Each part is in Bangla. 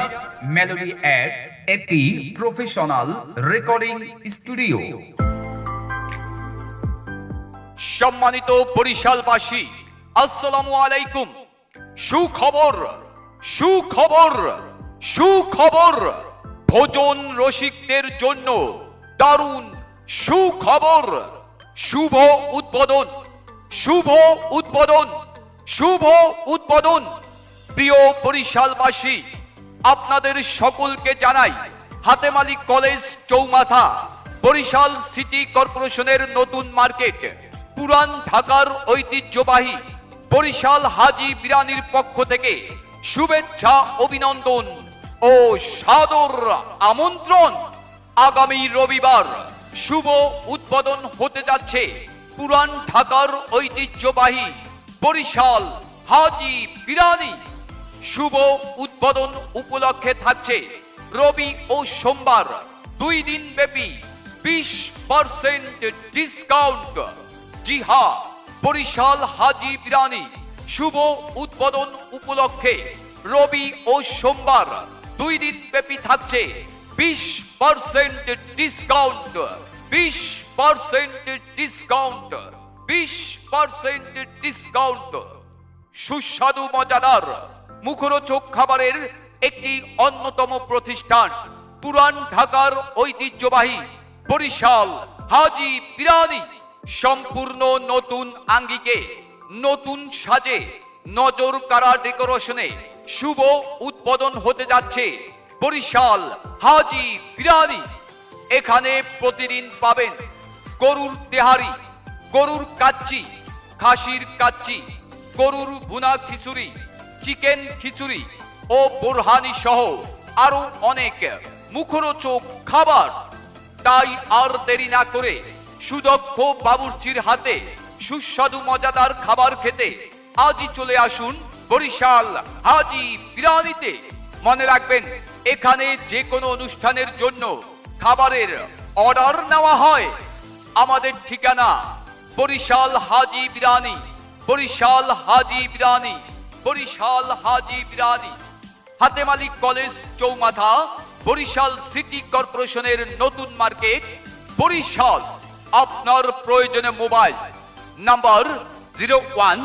ইয়াস মেলোডি অ্যাড একটি প্রফেশনাল রেকর্ডিং স্টুডিও সম্মানিত বরিশালবাসী, আসসালামু আলাইকুম। সুখবর সুখবর সুখবর। ভোজন রসিকদের জন্য দারুণ সুখবর। শুভ উদ্বোধন শুভ উদ্বোধন শুভ উদ্বোধন। প্রিয় বরিশালবাসী আপনাদের সকলকে জানাই, হাতেমালি কলেজ চৌমাথা, বরিশাল সিটি কর্পোরেশনের নতুন মার্কেট, পুরান ঢাকার ঐতিহ্যবাহী বরিশাল হাজি বিরানির পক্ষ থেকে শুভেচ্ছা, অভিনন্দন ও সাদর আমন্ত্রণ। আগামী রবিবার শুভ উদ্বোধন হতে যাচ্ছে পুরান ঢাকার ঐতিহ্যবাহী বরিশাল হাজি বিরানি। শুভ উদ্বোধন উপলক্ষে থাকছে রবি ও সোমবার, দুই দিন ব্যাপী বিশ পার্সেন্ট ডিসকাউন্ট জি হ্যাঁ বরিশাল হাজি বিরানি শুভ উদ্বোধন উপলক্ষে রবি ও সোমবার, দুই দিন ব্যাপী থাকছে বিশ পার্সেন্ট ডিসকাউন্ট বিশ পার্সেন্ট ডিসকাউন্ট বিশ পার্সেন্ট ডিসকাউন্ট সুস্বাদু মজাদার মুখরোচক খাবারের একটি অন্যতম প্রতিষ্ঠান। পুরান ঢাকার ঐতিহ্যবাহী বরিশাল হাজি বিরানি সম্পূর্ণ নতুন আঙ্গিকে, নতুন সাজে, নজর কারা ডেকোরেশনে শুভ উদ্বোধন হতে যাচ্ছে বরিশাল হাজি বিরানি এখানে প্রতিদিন পাবেন গরুর তেহারি, গরুর কাচ্চি, খাসির কাচ্চি, গরুর ভুনা খিচুড়ি চিকেন খিচুড়ি ও বোরহানি সহ আরও অনেক মুখরোচক খাবার। তাই আর দেরি না করে সুদক্ষ বাবুর্চির হাতে সুস্বাদু মজাদার খাবার খেতে আজই চলে আসুন বরিশাল হাজি বিরানিতে মনে রাখবেন, এখানে যে কোনো অনুষ্ঠানের জন্য খাবারের অর্ডার নেওয়া হয়। আমাদের ঠিকানা বরিশাল হাজি বিরানি বরিশাল হাজি বিরানি বরিশাল হাজি বিরানি হাতেমালি কলেজ চৌমাথা, বরিশাল সিটি কর্পোরেশনের নতুন মার্কেট বরিশাল, আপনার প্রয়োজনে mobile number zero one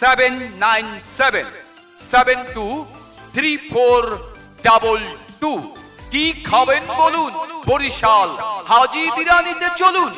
seven nine seven seven two three four double two. কি খাবেন বলুন? বরিশাল হাজি বিরানিতে চলুন.